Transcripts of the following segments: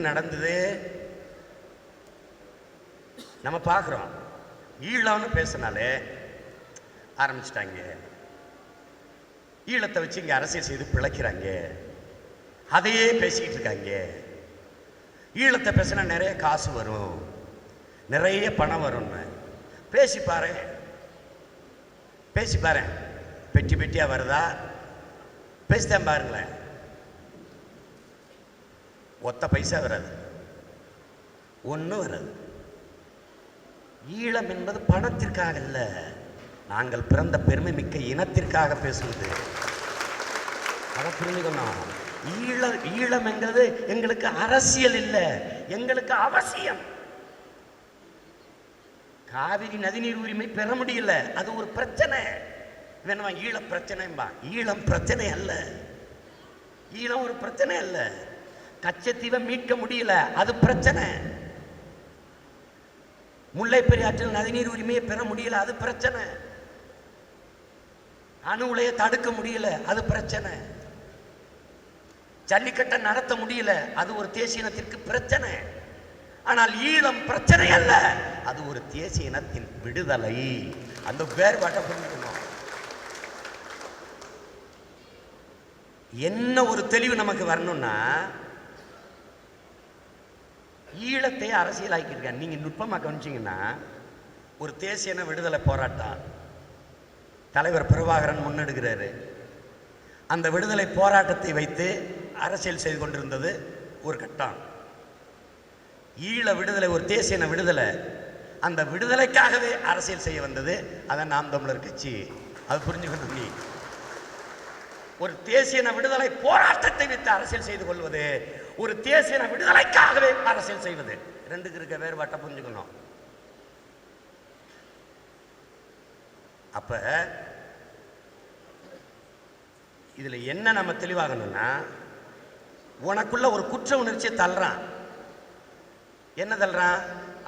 என்ன நடந்தது? நம்ம பார்க்குறோம். ஈழம்னு பேசினாலே ஆரம்பிச்சிட்டாங்க. ஈழத்தை வச்சு இங்கே அரசியல் செய்து பிழைக்கிறாங்க. அதையே பேசிக்கிட்டு இருக்காங்க. ஈழத்தை பேசினா நிறைய காசு வரும். நிறைய பணம் வரும்னு. பேசி பாரு. பேசி பாரு. பெட்டி பெட்டியா வருதா? பேசித்தான் பாருங்களேன். ஒத்த பைசா வராது. ஒன்றும் வராது. ஈழம் என்பது பணத்திற்காக இல்லை நாங்கள் பிறந்த பெருமை மிக்க இனத்திற்காக பேசுவது. அதை புரிஞ்சுக்கணும். ஈழ ஈழம் என்கிறது எங்களுக்கு அரசியல் இல்லை எங்களுக்கு அவசியம். காவிரி நதிநீர் உரிமை பெற முடியல அது ஒரு பிரச்சனை. வேணுமா ஈழ பிரச்சனைம்பா ஈழம் பிரச்சனை அல்ல. ஈழம் ஒரு பிரச்சனை அல்ல. கச்சத்தீவை மீட்க முடியல. அது பிரச்சனை. முல்லை பெரியாற்றில் நதிநீர் உரிமையை பெற முடியல. அது பிரச்சனை. அணு உலையை தடுக்க முடியல. அது பிரச்சனை. ஜல்லிக்கட்டை நடத்த முடியல. அது ஒரு தேசிய இனத்திற்கு பிரச்சனை. ஆனால் ஈழம் பிரச்சனை அல்ல. அது ஒரு தேசிய இனத்தின் விடுதலை. அந்த வேறுபாட்டை புரிஞ்சுக்கணும். என்ன ஒரு தெளிவு நமக்கு வரணும்னா ஈழத்தை அரசியலாக்கியிருக்காங்க நீங்கள் நுட்பமாக கவனிச்சீங்கன்னா ஒரு தேசியன விடுதலை போராட்டம் தலைவர் பிரபாகரன் முன்னெடுக்கிறாரு. அந்த விடுதலை போராட்டத்தை வைத்து அரசியல் செய்து கொண்டிருந்தது ஒரு கட்டம். ஈழ விடுதலை ஒரு தேசியன விடுதலை அந்த விடுதலைக்காகவே அரசியல் செய்ய வந்தது அதான் நாம் தமிழர் கட்சி. அது புரிஞ்சுக்கணும் நீ. ஒரு தேசியன விடுதலை போராட்டத்தை வைத்து அரசியல் செய்து கொள்வது ஒரு தேசிய விடுதலைக்காகவே அரசியல் செய்வது. ரெண்டுக்கு இருக்க வேறுபாட்டை புரிஞ்சுக்கணும். அப்ப இதுல என்ன நம்ம தெளிவாகணும்னா உனக்குள்ள ஒரு குற்ற உணர்ச்சியை தள்ளுறான். என்ன தள்ளுறான்?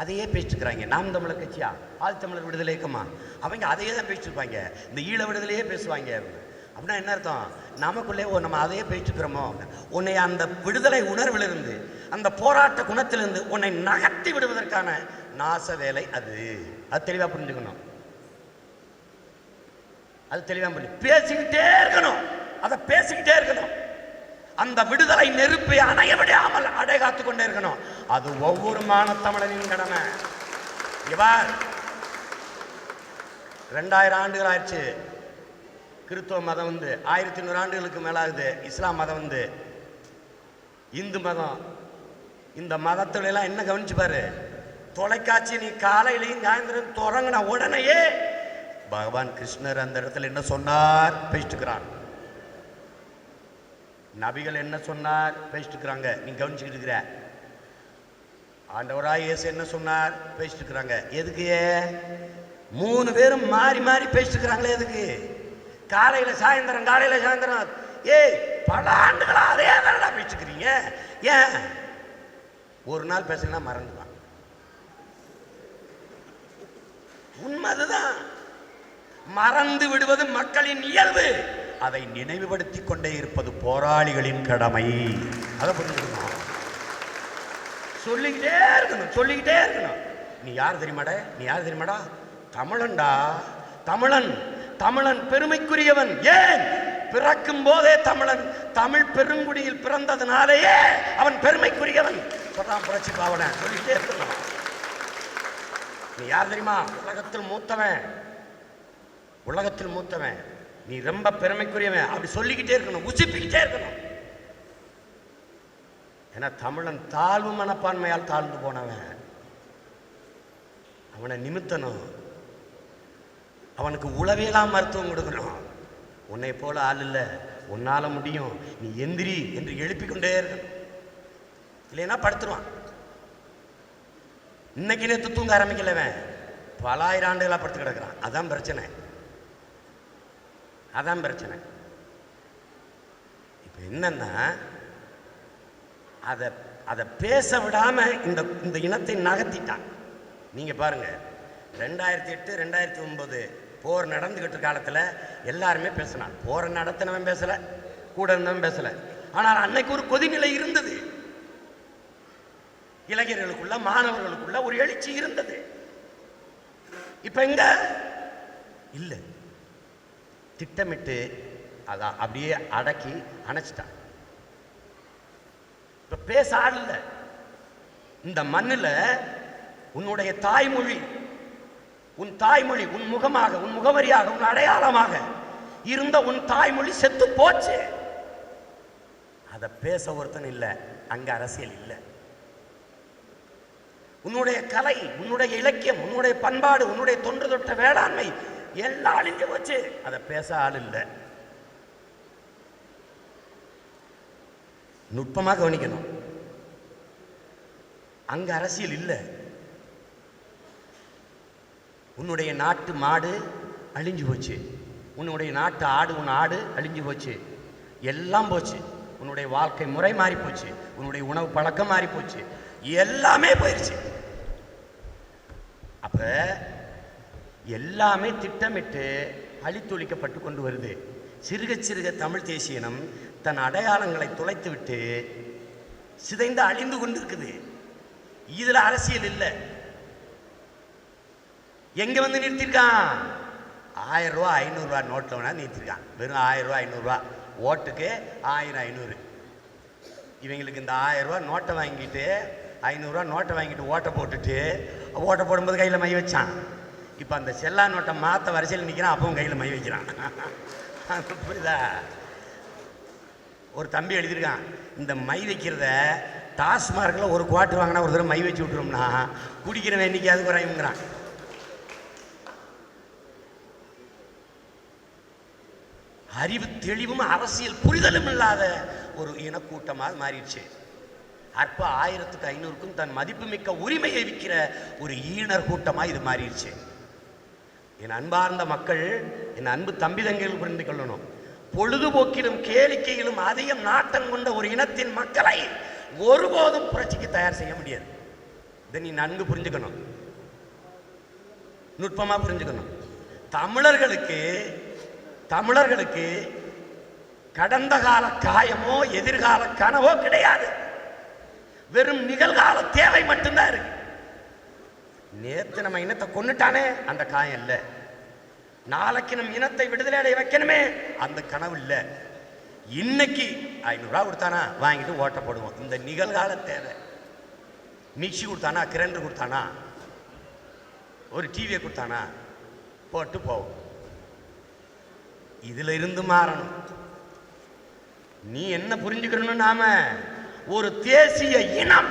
அதையே பேசிட்டுருக்குறாங்க. நாம் தமிழர் கட்சியா? ஆள் தமிழர் விடுதலை இயக்கமா அவங்க அதையே தான் பேசிட்டு இருப்பாங்க இந்த ஈழ விடுதலையே பேசுவாங்க. அப்படின்னா என்ன அர்த்தம்? நமக்குள்ளே ஓ நம்ம அதையே பேச்சுக்கிறோமோ இருக்கிறோமோ உன்னை அந்த விடுதலை உணர்விலிருந்து அந்த போராட்ட குணத்திலிருந்து உன்னை நகர்த்தி விடுவதற்கான நாச வேலை அது. அது தெளிவாக புரிஞ்சுக்கணும். அது தெளிவாக புரிஞ்சு பேசிக்கிட்டே இருக்கணும். அதை பேசிக்கிட்டே இருக்கணும். அந்த விடுதலை நெருப்பை அணைய விடாமல் அடை காத்து கொண்டே இருக்கணும். அது ஒவ்வொரு மானத்தமிழனின் கடமை. இவர் ரெண்டாயிரம் ஆண்டுகள் ஆயிடுச்சு. கிறிஸ்தவ மதம் வந்து ஆயிரத்தி நூறு ஆண்டுகளுக்கு மேலாகுது. இஸ்லாம் மதம் வந்து இந்து மதம். இந்த மதத்துல எல்லாம் என்ன கவனிச்சு பாரு? தொலைக்காட்சி நீ காலையிலையும் சாயந்தரம் தொடங்கின உடனேயே பகவான் கிருஷ்ணர் அந்த இடத்துல என்ன சொன்னார்? பேசிட்டுக்கிறான் நபிகள் என்ன சொன்னார்? பேசிட்டுக்கிறாங்க. நீ கவனிச்சுக்கிட்டு இருக்கிற. ஆண்டவராய் இயேசு என்ன சொன்னார்? பேசிட்டுக்கிறாங்க. எதுக்கு? மூணு பேரும் மாறி மாறி பேசிட்டுக்கிறாங்களே எதுக்கு? காலையில சாயந்தரம் காலையில சாயந்தரம். ஏய் பல ஆண்டுகளா அதே தானடா பேசிட்டு ஏன்? ஒரு நாள் பேசினா மறந்துதான் உண்மை அதுதான் மறந்து விடுவது மக்களின் இயல்பு. அதை நினைவுபடுத்தி கொண்டே இருப்பது போராளிகளின் கடமை. அதை புரிஞ்சுக்கணும் சொல்லிக்கிட்டே இருக்கணும் சொல்லிக்கிட்டே இருக்கணும். நீ யார் தெரியுமாடா? நீ யார் தெரியுமாடா? தமிழன்டா. தமிழன். தமிழன் பெருமைக்குரியவன். ஏன்? பிறக்கும் போதே தமிழன். தமிழ் பெருங்குடியில் பிறந்ததுனாலேயே அவன் பெருமைக்குரியவன். சொல்றான் புரட்சி பாவன சொல்லிக்கிட்டே இருக்கணும் நீ யார் தெரியுமா? உலகத்தில் மூத்தவன். உலகத்தில் மூத்தவன். நீ ரொம்ப பெருமைக்குரியவன். அப்படி சொல்லிக்கிட்டே இருக்கணும். உசிப்பிக்கிட்டே இருக்கணும். ஏன்னா தமிழன் தாழ்வு மனப்பான்மையால் தாழ்ந்து போனவன். அவனை நிமித்தனும் அவனுக்கு உளவியலாம் மருத்துவம் கொடுக்கணும். உன்னை போல ஆள் இல்லை. உன்னால முடியும். நீ எந்திரி என்று எழுப்பி கொண்டே இருக்கணும். இல்லைன்னா படுத்துருவான். இன்னைக்கு நேற்று தூங்க ஆரம்பிக்கலவன் பல ஆயிரம் ஆண்டுகளா படுத்து கிடக்குறான். அதான் பிரச்சனை. அதான் பிரச்சனை. இப்போ என்னன்னா அதை அதை பேச விடாம இந்த இந்த இனத்தை நகர்த்திட்டான். நீங்க பாருங்க. ரெண்டாயிரத்தி எட்டு ரெண்டாயிரத்தி ஒன்பது போர் நடந்துகிட்டு காலத்துல எல்லாருமே பேசினான் போரை நடத்தினவன் பேசல கூட இருந்தவன் பேசல. ஆனால் அன்னைக்கு ஒரு கொதிநிலை இருந்தது. இளைஞர்களுக்குள்ள மாணவர்களுக்குள்ள ஒரு எழுச்சி இருந்தது. இப்ப எங்க? இல்ல. திட்டமிட்டு அதான் அப்படியே அடக்கி அணைச்சிட்டான் இப்ப பேச ஆள் இந்த மண்ணுல உன்னுடைய தாய்மொழி உன் தாய்மொழி உன் முகமாக உன் முகவரியாக உன் அடையாளமாக இருந்த உன் தாய்மொழி செத்து போச்சு. அதை பேச ஒருத்தன் இல்ல அங்க அரசியல் இல்லை. உன்னுடைய கலை உன்னுடைய இலக்கியம் உன்னுடைய பண்பாடு உன்னுடைய தொன்று தொட்ட வேளாண்மை எல்லாம் அழிஞ்சு போச்சு. அதை பேச ஆள் இல்லை. நுட்பமாக கவனிக்கணும். அங்க அரசியல் இல்லை. உன்னுடைய நாட்டு மாடு அழிஞ்சு போச்சு. உன்னுடைய நாட்டு ஆடு உன் ஆடு அழிஞ்சு போச்சு. எல்லாம் போச்சு. உன்னுடைய வாழ்க்கை முறை மாறி போச்சு. உன்னுடைய உணவு பழக்கம் மாறி போச்சு. எல்லாமே போயிடுச்சு அப்ப எல்லாமே திட்டமிட்டு அழித்தொழிக்கப்பட்டு கொண்டு வருது. சிறுக சிறுக தமிழ் தேசியனம் தன் அடையாளங்களை துளைத்து விட்டு சிதைந்து அழிந்து கொண்டிருக்குது. இதில் அரசியல் இல்லை. எங்க வந்து நிறுத்திருக்கான்? ஆயிரம் ரூபா ஐநூறுரூவா நோட்டில் வேணால் நிறுத்திருக்கான். வெறும் ஆயிரம் ரூபா ஐநூறுரூவா ஓட்டுக்கு ஆயிரம் ஐநூறு. இவங்களுக்கு இந்த ஆயிரம் ரூபா நோட்டை வாங்கிட்டு ஐநூறுரூவா நோட்டை வாங்கிட்டு ஓட்டை போட்டுட்டு ஓட்டை போடும்போது கையில் மை வச்சான். இப்போ அந்த செல்லா நோட்டை மாற்ற வரிசையில் நிற்கிறான் அப்பவும் கையில் மை வைக்கிறான். புரியுதா? ஒரு தம்பி எழுதியிருக்கான் இந்த மை வைக்கிறத டாஸ்மார்க்கில் ஒரு குவார்ட்டர் வாங்கினா ஒரு தடவை மை வச்சு விட்டுரும்னா குடிக்கிறவன் என்னைக்காவது குறையுங்கிறான் அறிவு தெளிவும் அரசியல் புரிதலும் இல்லாத ஒரு இனக்கூட்டமாக மாறிடுச்சு. அற்ப ஆயிரத்துக்கு ஐநூறுக்கும் தன் மதிப்புமிக்க உரிமையை விற்கிற ஒரு ஈனர் கூட்டமாக இது மாறிடுச்சு. என் அன்பார்ந்த மக்கள் என் அன்பு தம்பி தங்கைகள் புரிந்து கொள்ளணும். பொழுதுபோக்கிலும் கேளிக்கையிலும் அதிகம் நாட்டம் கொண்ட ஒரு இனத்தின் மக்களை ஒருபோதும் புரட்சிக்கு தயார் செய்ய முடியாது. இதை நீ நன்கு புரிஞ்சுக்கணும். நுட்பமாக புரிஞ்சுக்கணும். தமிழர்களுக்கு தமிழர்களுக்கு கடந்த கால காயமோ எதிர்கால கனவோ கிடையாது. வெறும் நிகழ்கால தேவை மட்டும்தான் இருக்கு. நேற்று நம்ம இனத்தை கொண்டுட்டானே அந்த காயம் இல்லை. நாளைக்கு நம் இனத்தை விடுதலை அடைய வைக்கணுமே அந்த கனவு இல்லை. இன்னைக்கு ஐநூறுரூவா கொடுத்தானா வாங்கிட்டு ஓட்ட போடுவோம். இந்த நிகழ்கால தேவை. மிக்சி கொடுத்தானா கிரைண்டர் கொடுத்தானா ஒரு டிவியை கொடுத்தானா போட்டு போவோம். இதுல இருந்து மாறணும். நீ என்ன புரிஞ்சுக்கணும் நாம? ஒரு தேசிய இனம்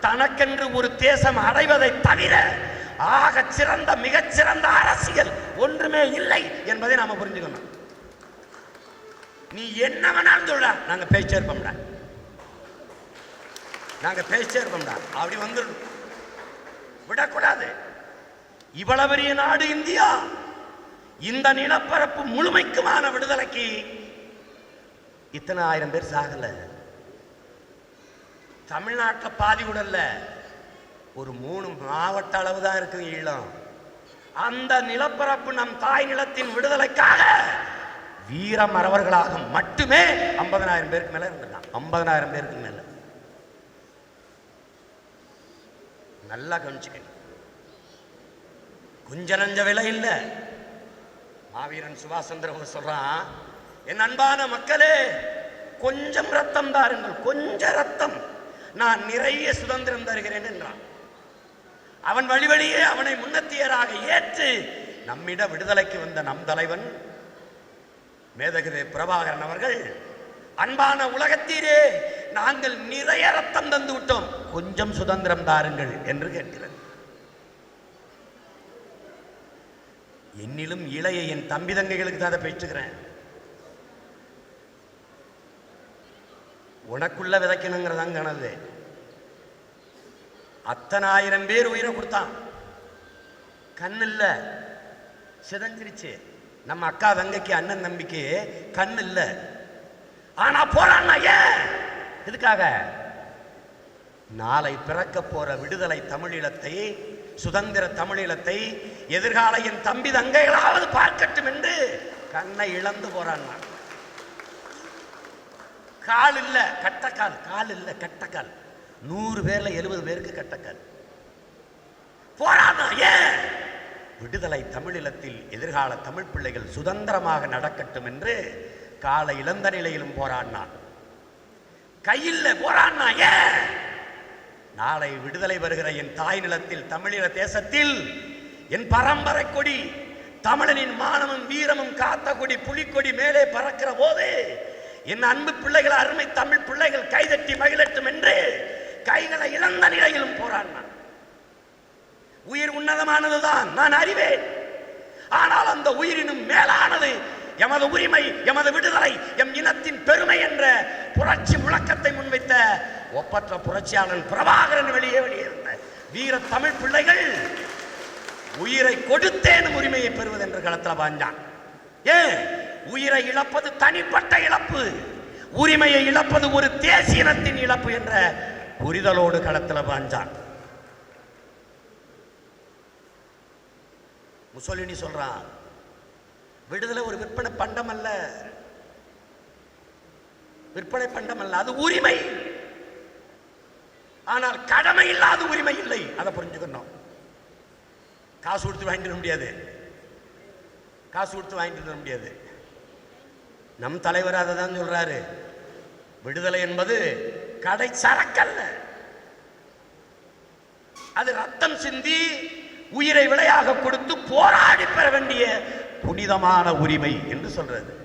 தனக்கென்று ஒரு தேசம் அடைவதை தவிர ஆக சிறந்த மிகச்சிறந்த அரசியல் ஒன்றுமே இல்லை என்பதை நாம புரிஞ்சுக்கணும். நீ என்ன வேணாலும் சொல்ல நாங்க பேச்சே இருப்போம்டா நாங்க பேச்சே இருப்போம்டா அப்படி வந்துடும் விடக்கூடாது. இவ்வளவு பெரிய நாடு இந்தியா. இந்த நிலப்பரப்பு முழுமைக்குமான விடுதலைக்கு இத்தனை ஆயிரம் பேர் சாகல. தமிழ்நாட்டில் பாதி கூட இல்ல ஒரு மூணு மாவட்ட அளவு தான் இருக்கு ஈழம். அந்த நிலப்பரப்பு நம் தாய் நிலத்தின் விடுதலைக்காக வீர மறவர்களாக மட்டுமே ஐம்பதனாயிரம் பேருக்கு மேல இருந்திருக்கான் ஐம்பதனாயிரம் பேருக்கு மேல. நல்லா கவனிச்சுக்க கொஞ்ச நஞ்ச விலை இல்லை. மாவீரன் சுபாஷ் சந்திரபோஸ் சொல்றான் என் அன்பான மக்களே கொஞ்சம் ரத்தம் தாருங்கள் கொஞ்ச ரத்தம். நான் நிறைய சுதந்திரம் தருகிறேன் என்றான். அவன் வழி வழியே அவனை முன்னத்தியராக ஏற்று நம்மிட விடுதலைக்கு வந்த நம் தலைவன் மேதகதே பிரபாகரன் அவர்கள் அன்பான உலகத்தீரே நாங்கள் நிறைய ரத்தம் தந்து விட்டோம் கொஞ்சம் சுதந்திரம் தாருங்கள் என்று கேட்கிறது. என்னிலும் இளைய என் தம்பி தங்கைகளுக்கு தான் அதை பெற்றுக்கிறேன் உனக்குள்ள விதைக்கணுங்கிறதாங்க கணது அத்தனை ஆயிரம் பேர் உயிரை கொடுத்தான். கண் இல்லை சிதஞ்சிருச்சு. நம்ம அக்கா தங்கைக்கு அண்ணன் தம்பிக்கு கண் இல்லை ஆனா போறான்னா ஏன்? எதுக்காக? நாளை பிறக்க போற விடுதலை தமிழீழத்தை சுதந்திர தமிழீழத்தை எதிர்கால என் தம்பி தங்கைகளாவது பார்க்கட்டும் என்று கண்ணை இழந்து போறான் நான். கால் இல்ல கட்டக்கால் கால் இல்ல கட்டக்கால். நூறு பேர்ல எழுபது பேருக்கு கட்டக்கால். போராட்டம் ஏன்? விடுதலை தமிழீழத்தில் எதிர்கால தமிழ் பிள்ளைகள் சுதந்திரமாக நடக்கட்டும் என்று காலை இழந்த நிலையிலும் போராடினான். கையில் போராடினா ஏன்? நாளை விடுதலை வருகிற என் தாய் நிலத்தில் தமிழீழ தேசத்தில் என் பரம்பரை கொடி தமிழனின் மானமும் வீரமும் காத்த கொடி புலிக்கொடி மேலே பறக்கிற போது என் அன்பு பிள்ளைகள் அருமை தமிழ் பிள்ளைகள் கைதட்டி மகிழட்டும் என்று கைகளை இழந்த நிலையிலும் போராடினான். உயிர் உன்னதமானதுதான் நான் அறிவேன். ஆனால் அந்த உயிரினும் மேலானது எமது உரிமை எமது விடுதலை எம் இனத்தின் பெருமை என்ற புரட்சி முழக்கத்தை முன்வைத்த ஒப்பற்ற புரட்சியாளன் பிரபாகரன் வெளியே வெளியிருந்த வீர தமிழ் பிள்ளைகள் உயிரை கொடுத்தேன் உரிமையை பெறுவது என்று களத்தில் பாஞ்சான் ஏன்? உயிரை இழப்பது தனிப்பட்ட இழப்பு. உரிமையை இழப்பது ஒரு தேசிய இனத்தின் இழப்பு என்ற புரிதலோடு களத்தில் பாஞ்சான் முசோலினி சொல்றான் விடுதலை ஒரு விற்பனை பண்டம் அல்ல. விற்பனை பண்டம் அல்ல அது உரிமை. ஆனால் கடமை இல்லாத உரிமை இல்லை. அதை புரிஞ்சுக்கணும். காசு கொடுத்து வாங்கிட்டு வர முடியாது. காசு கொடுத்து வாங்கிட்டு வர முடியாது. நம் தலைவர் அதை தான் சொல்றாரு. விடுதலை என்பது கடை சரக்கல்ல. அது ரத்தம் சிந்தி உயிரை விலையாக கொடுத்து போராடி பெற வேண்டிய புனிதமான உரிமை என்று சொல்றது.